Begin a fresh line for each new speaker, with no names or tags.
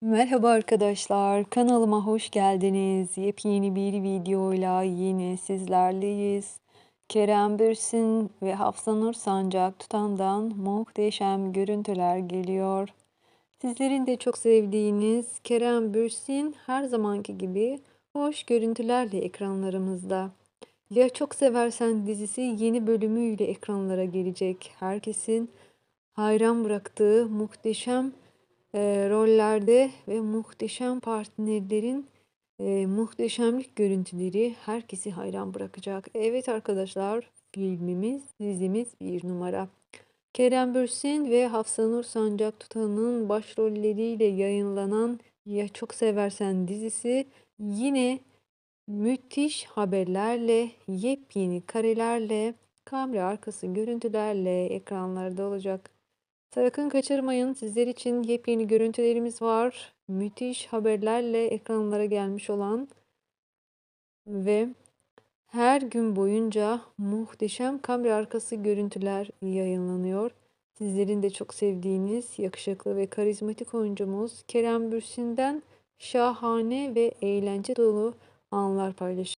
Merhaba arkadaşlar, kanalıma hoş geldiniz. Yepyeni bir videoyla yine sizlerleyiz. Kerem Bürsin ve Hafsanur Sancak Tutan'dan muhteşem görüntüler geliyor. Sizlerin de çok sevdiğiniz Kerem Bürsin her zamanki gibi hoş görüntülerle ekranlarımızda. Ya Çok Seversen dizisi yeni bölümüyle ekranlara gelecek. Herkesin hayran bıraktığı muhteşem e, rollerde ve muhteşem partnerlerin e, muhteşemlik görüntüleri herkesi hayran bırakacak. Evet arkadaşlar filmimiz, dizimiz bir numara. Kerem Bürsin ve Hafsanur Sancak Tutan'ın başrolleriyle yayınlanan Ya Çok Seversen dizisi yine müthiş haberlerle, yepyeni karelerle, kamera arkası görüntülerle ekranlarda olacak. Sakın kaçırmayın. Sizler için yepyeni görüntülerimiz var. Müthiş haberlerle ekranlara gelmiş olan ve her gün boyunca muhteşem kamera arkası görüntüler yayınlanıyor. Sizlerin de çok sevdiğiniz yakışıklı ve karizmatik oyuncumuz Kerem Bürsin'den şahane ve eğlence dolu anlar paylaşıyor.